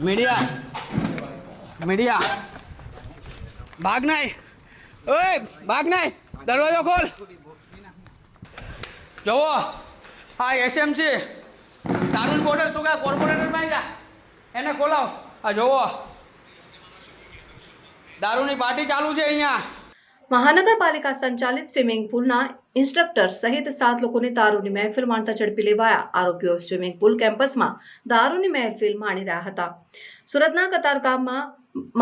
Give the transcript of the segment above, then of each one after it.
Media. Media. ભાગ નહીં. ઓય, ભાગ નહીં. દરવાજો ખોલ. જુઓ. હા એસએમસી. તારું બોટલ તું કાંઈ કોર્પોરેટરમાં જા. એને ખોલાવ. હા જોવો દારૂની પાર્ટી ચાલુ છે અહીંયા. મહાનગરપાલિકા સંચાલિત સ્વિમિંગ પુલના ઇન્સ્ટ્રક્ટર સહિત સાત લોકોને દારૂની મહેફિલ માણતા ઝડપી લેવાયા આરોપીઓ સ્વિમિંગ પુલ કેમ્પસમાં દારૂની મહેફિલ માણી રહ્યા હતા. સુરતના કતારગામમાં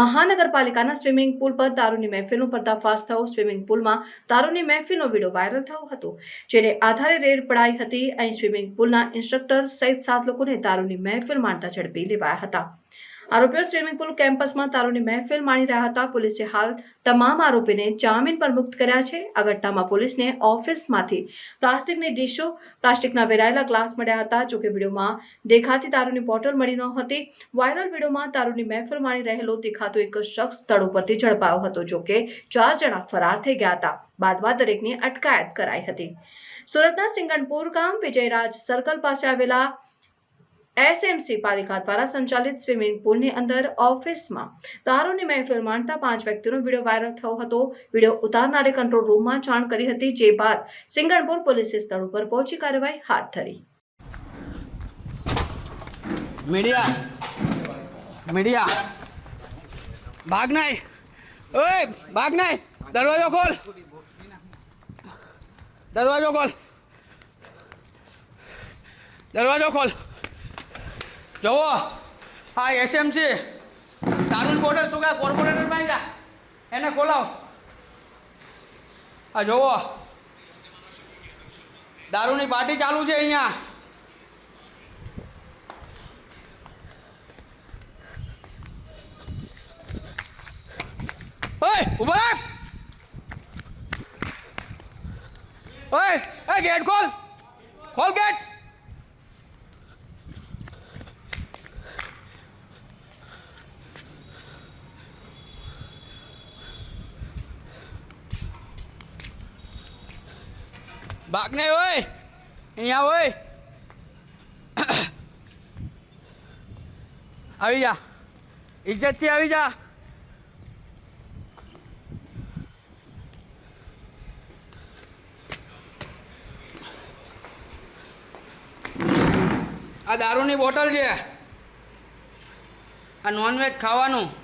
મહાનગરપાલિકાના સ્વિમિંગ પુલ પર દારૂની મહેફિલનો પર્દાફાશ થયો. સ્વિમિંગ પુલમાં દારૂની મહેફિલનો વીડિયો વાયરલ થયો હતો, જેને આધારે રેડ પડાઈ હતી. અહીં સ્વિમિંગ પુલના ઇન્સ્ટ્રક્ટર સહિત સાત લોકોને દારૂની મહેફિલ માણતા ઝડપી લેવાયા હતા. આરોપીઓ સ્વિમિંગ પુલ કેમ્પસમાં તારોની મહેફિલ માણી રહ્યા હતા. પોલીસે હાલ તમામ આરોપીને જામીન પર મુક્ત કર્યા છે. આ ઘટનામાં પોલીસને ઓફિસમાંથી પ્લાસ્ટિકની ડીશો, પ્લાસ્ટિકના વેરાયેલા ગ્લાસ મળ્યા હતા જોકે વિડીયોમાં દેખાતી તારોની બોટલ મળી ન હતી. વાયરલ વિડીયોમાં તારોની મહેફિલ માણી રહેલો દેખાતો એક શખ્સ સ્થળ ઉપરથી ઝડપાયો હતો જોકે ચાર જણા ફરાર થઈ ગયા હતા. બાદમાં દરેકની અટકાયત કરાઈ હતી. સુરતના સિંગણપુર ગામ વિજયરાજ સર્કલ પાસે આવેલા એસએમસી પાલિકા દ્વારા સંચાલિત સ્વિમિંગ પુલની અંદર ઓફિસમાં દારૂની મહેફિલ માણતા પાંચ વ્યક્તિનો વીડિયો વાયરલ થયો હતો. વીડિયો ઉતારનારે કંટ્રોલ રૂમમાં જાણ કરી હતી, જે બાદ સિંગણપુર પોલીસે સ્થળ ઉપર પહોંચી કાર્યવાહી હાથ ધરી. મીડિયા મીડિયા ભાગ નહીં ઓય ભાગ નહીં દરવાજો ખોલ. દરવાજો ખોલ. દરવાજો ખોલ. જોવો હા એસએમસી તારું બોટલ તું કાંઈ કોર્પોરેટરમાં એને ખોલાવ. હા જોવો દારૂની પાર્ટી ચાલુ છે અહીંયા. ઓય રાખ. ઓય, એ ગેટ ખોલ. ખોલ ગેટ. ભાગ નહીં ઓય, અહીંયા ઓય. આવી જા ઇજ્જતથી આવી જા. આ દારૂની બોટલ છે. આ નોનવેજ ખાવાનું.